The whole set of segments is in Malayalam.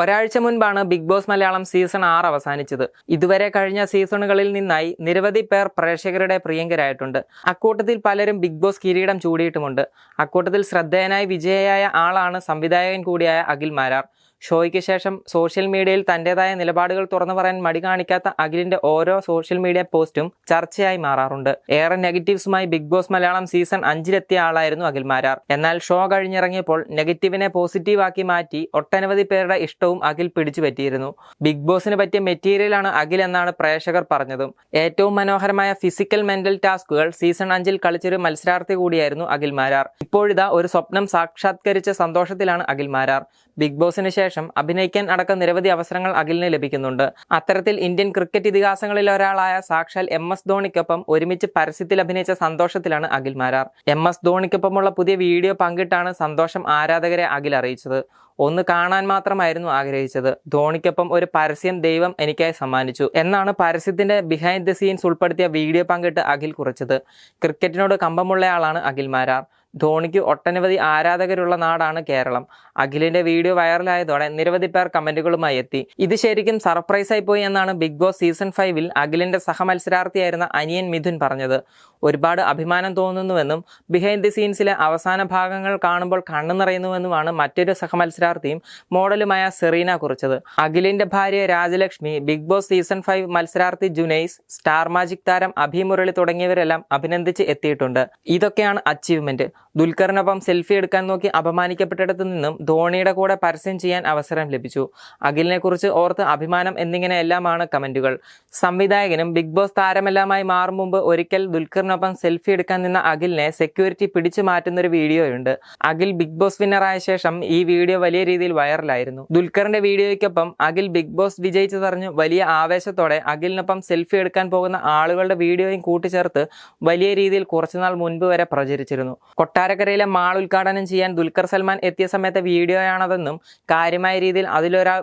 ഒരാഴ്ച മുൻപാണ് ബിഗ് ബോസ് മലയാളം സീസൺ ആറ് അവസാനിച്ചത്. ഇതുവരെ കഴിഞ്ഞ സീസണുകളിൽ നിന്നായി നിരവധി പേർ പ്രേക്ഷകരുടെ പ്രിയങ്കരായിട്ടുണ്ട്. അക്കൂട്ടത്തിൽ പലരും ബിഗ് ബോസ് കിരീടം ചൂടിയിട്ടുമുണ്ട്. അക്കൂട്ടത്തിൽ ശ്രദ്ധേയനായി വിജയയായ ആളാണ് സംവിധായകൻ കൂടിയായ അഖിൽ മാരാർ. ഷോയ്ക്ക് ശേഷം സോഷ്യൽ മീഡിയയിൽ തന്റെതായ നിലപാടുകൾ തുറന്നു പറയാൻ മടി കാണിക്കാത്ത അഖിലിന്റെ ഓരോ സോഷ്യൽ മീഡിയ പോസ്റ്റും ചർച്ചയായി മാറാറുണ്ട്. ഏറെ നെഗറ്റീവ്സുമായി ബിഗ് ബോസ് മലയാളം സീസൺ അഞ്ചിലെത്തിയ ആളായിരുന്നു അഖിൽ മാരാർ. എന്നാൽ ഷോ കഴിഞ്ഞിറങ്ങിയപ്പോൾ നെഗറ്റീവിനെ പോസിറ്റീവാക്കി മാറ്റി ഒട്ടനവധി പേരുടെ ഇഷ്ടവും അഖിൽ പിടിച്ചു പറ്റിയിരുന്നു ബിഗ് ബോസിന് പറ്റിയ മെറ്റീരിയലാണ് അഖിൽ എന്നാണ് പ്രേക്ഷകർ പറഞ്ഞതും. ഏറ്റവും മനോഹരമായ ഫിസിക്കൽ മെന്റൽ ടാസ്കുകൾ സീസൺ അഞ്ചിൽ കളിച്ചൊരു മത്സരാർത്ഥി കൂടിയായിരുന്നു അഖിൽ മാരാർ. ഇപ്പോഴിതാ ഒരു സ്വപ്നം സാക്ഷാത്കരിച്ച സന്തോഷത്തിലാണ് അഖിൽ മാരാർ. ബിഗ് ബോസിന് ശേഷം അഭിനയിക്കാൻ അടക്കം നിരവധി അവസരങ്ങൾ അഖിലിന് ലഭിക്കുന്നുണ്ട്. അത്തരത്തിൽ ഇന്ത്യൻ ക്രിക്കറ്റ് ഇതിഹാസങ്ങളിൽ ഒരാളായ സാക്ഷാൽ എം എസ് ധോണിക്കൊപ്പം ഒരുമിച്ച് പരസ്യത്തിൽ അഭിനയിച്ച സന്തോഷത്തിലാണ് അഖിൽ മാരാർ. എം എസ് ധോണിക്കൊപ്പമുള്ള പുതിയ വീഡിയോ പങ്കിട്ടാണ് സന്തോഷം ആരാധകരെ അഖിൽ അറിയിച്ചത്. ഒന്ന് കാണാൻ മാത്രമായിരുന്നു ആഗ്രഹിച്ചത്. ധോണിക്കൊപ്പം ഒരു പരസ്യം ദൈവം എനിക്കായി സമ്മാനിച്ചു. എന്നാണ് പരസ്യത്തിന്റെ ബിഹൈൻഡ് ദ സീൻസ് ഉൾപ്പെടുത്തിയ വീഡിയോ പങ്കിട്ട് അഖിൽ കുറിച്ചത്. ക്രിക്കറ്റിനോട് കമ്പമുള്ളയാളാണ് അഖിൽ മാരാർ. ധോണിക്ക് ഒട്ടനവധി ആരാധകരുള്ള നാടാണ് കേരളം. അഖിലിന്റെ വീഡിയോ വൈറലായതോടെ നിരവധി പേർ കമന്റുകളുമായി എത്തി. ഇത് ശരിക്കും സർപ്രൈസായി പോയി എന്നാണ് ബിഗ് ബോസ് സീസൺ ഫൈവിൽ അഖിലിന്റെ സഹമത്സരാർത്ഥിയായിരുന്ന അനിയൻ മിഥുൻ പറഞ്ഞത്. ഒരുപാട് അഭിമാനം തോന്നുന്നുവെന്നും ബിഹൈൻഡ് ദി സീൻസിലെ അവസാന ഭാഗങ്ങൾ കാണുമ്പോൾ കണ്ണു നിറയുന്നുവെന്നുമാണ് മറ്റൊരു സഹമത്സരാർത്ഥിയും മോഡലുമായ സെറീന കുറിച്ചത്. അഖിലിന്റെ ഭാര്യ Rajalakshmi Bigg Boss season five മത്സരാർത്ഥി ജുനൈസ് സ്റ്റാർ മാജിക് താരം അഭിമുരളി തുടങ്ങിയവരെല്ലാം അഭിനന്ദിച്ച് എത്തിയിട്ടുണ്ട്. ഇതൊക്കെയാണ് അച്ചീവ്മെന്റ് ദുൽഖറിനൊപ്പം സെൽഫി എടുക്കാൻ നോക്കി അപമാനിക്കപ്പെട്ടിടത്തു നിന്നും ധോണിയുടെ കൂടെ പരസ്യം ചെയ്യാൻ അവസരം ലഭിച്ചു. അഖിലിനെ കുറിച്ച് ഓർത്ത് അഭിമാനം എന്നിങ്ങനെയെല്ലാമാണ് കമന്റുകൾ സംവിധായകനും ബിഗ് ബോസ് താരമെല്ലാമായി മാറും മുമ്പ് ഒരിക്കൽ ദുൽഖറിനൊപ്പം സെൽഫി എടുക്കാൻ നിന്ന അഖിലിനെ സെക്യൂരിറ്റി പിടിച്ചു മാറ്റുന്ന ഒരു വീഡിയോയുണ്ട്. അഖിൽ ബിഗ് ബോസ് വിന്നറായ ശേഷം ഈ വീഡിയോ വലിയ രീതിയിൽ വൈറലായിരുന്നു. ദുൽഖറിന്റെ വീഡിയോയ്ക്കൊപ്പം അഖിൽ ബിഗ് ബോസ് വിജയിച്ചു പറഞ്ഞു വലിയ ആവേശത്തോടെ അഖിലിനൊപ്പം സെൽഫി എടുക്കാൻ പോകുന്ന ആളുകളുടെ വീഡിയോയും കൂട്ടിച്ചേർത്ത് വലിയ രീതിയിൽ കുറച്ചുനാൾ മുൻപ് വരെ പ്രചരിച്ചിരുന്നു. കൊട്ടാരക്കരയിലെ മാൾ ഉദ്ഘാടനം ചെയ്യാൻ ദുൽഖർ സൽമാൻ എത്തിയ സമയത്തെ വീഡിയോയാണതെന്നും കാര്യമായ രീതിയിൽ അതിലൊരാൾ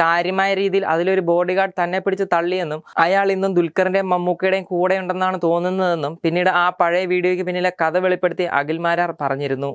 കാര്യമായ രീതിയിൽ അതിലൊരു ബോഡി ഗാർഡ് തന്നെ പിടിച്ച് തള്ളിയെന്നും അയാൾ ഇന്നും ദുൽഖറിന്റെയും മമ്മൂക്കയുടെയും കൂടെ ഉണ്ടെന്നാണ് തോന്നുന്നതെന്നും പിന്നീട് ആ പഴയ വീഡിയോയ്ക്ക് പിന്നിലെ കഥ വെളിപ്പെടുത്തി അഖിൽ മാരാർ പറഞ്ഞിരുന്നു.